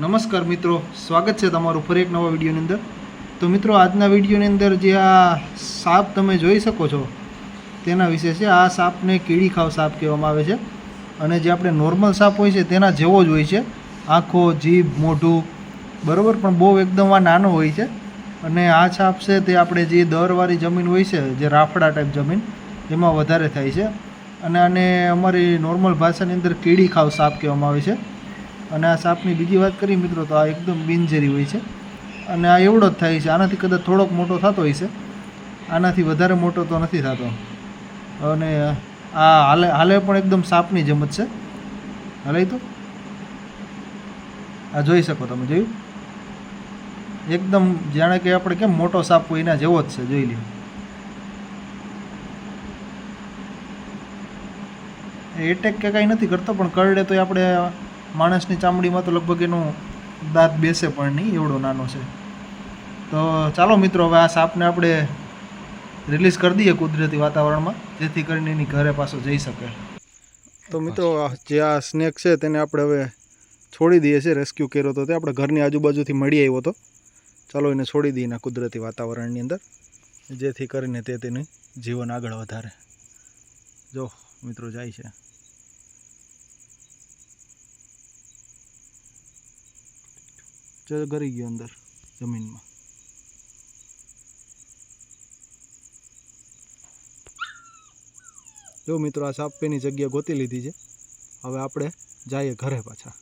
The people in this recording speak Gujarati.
નમસ્કાર મિત્રો, સ્વાગત છે તમારું ફરી એક નવા વિડીયોની અંદર. તો મિત્રો, આજના વિડીયોની અંદર જે આ સાપ તમે જોઈ શકો છો, તેના વિશે છે, આ સાપને કીડી ખાવ સાપ કહેવામાં આવે છે. અને જે આપણે નોર્મલ સાપ હોય છે, તેના જેવો જ હોય છે. આંખો, જીભ, મોઢું, બરાબર? પણ બહુ એકદમ આ નાનો હોય છે. અને આ સાપ છે, તે આપણે જે દરવાળી જમીન હોય છે, જે રાફડા ટાઈપ જમીન, એમાં વધારે થાય છે. અને આને અમારી નોર્મલ ભાષાની અંદર કીડી ખાવ સાપ કહેવામાં આવે છે. અને આ સાપની બીજી વાત કરીએ મિત્રો, તો આ એકદમ બિનઝેરી હોય છે. અને આ એવડો જ થાય છે. આનાથી કદાચ થોડોક મોટો થતો હોય છે આનાથી વધારે મોટો તો નથી થતો. અને આ હાલે હાલે પણ એકદમ સાપની જેમ જ છે. હાલે તો? આ જોઈ શકો તમે, જોયું? એકદમ જાણે કે આપણે કેમ મોટો સાપ હોય એના જેવો જ છે, જોઈ લે એટેક કે કાંઈ નથી કરતો, પણ કરડે તો આપણે માણસની ચામડીમાં તો લગભગ એનું દાંત બેસે પણ નહીં, એવડો નાનો છે. તો ચાલો મિત્રો, હવે આ સાપને આપણે રિલીઝ કરી દઈએ કુદરતી વાતાવરણમાં, જેથી કરીને એની ઘરે પાછો જઈ શકે. તો મિત્રો જે આ સ્નેક છે તેને આપણે હવે છોડી દઈએ છીએ રેસ્ક્યુ કર્યો તો તે આપણે ઘરની આજુબાજુથી મળી આવ્યો હતો ચાલો એને છોડી દઈએ એના કુદરતી વાતાવરણની અંદર, જેથી કરીને તે તેનું જીવન આગળ વધારે. જો મિત્રો, જાય છે. ગરી ગયો અંદર જમીનમાં. જો મિત્રો, આ સાપેની જગ્યા ગોતી લીધી છે. હવે આપણે જઈએ ઘરે પાછા.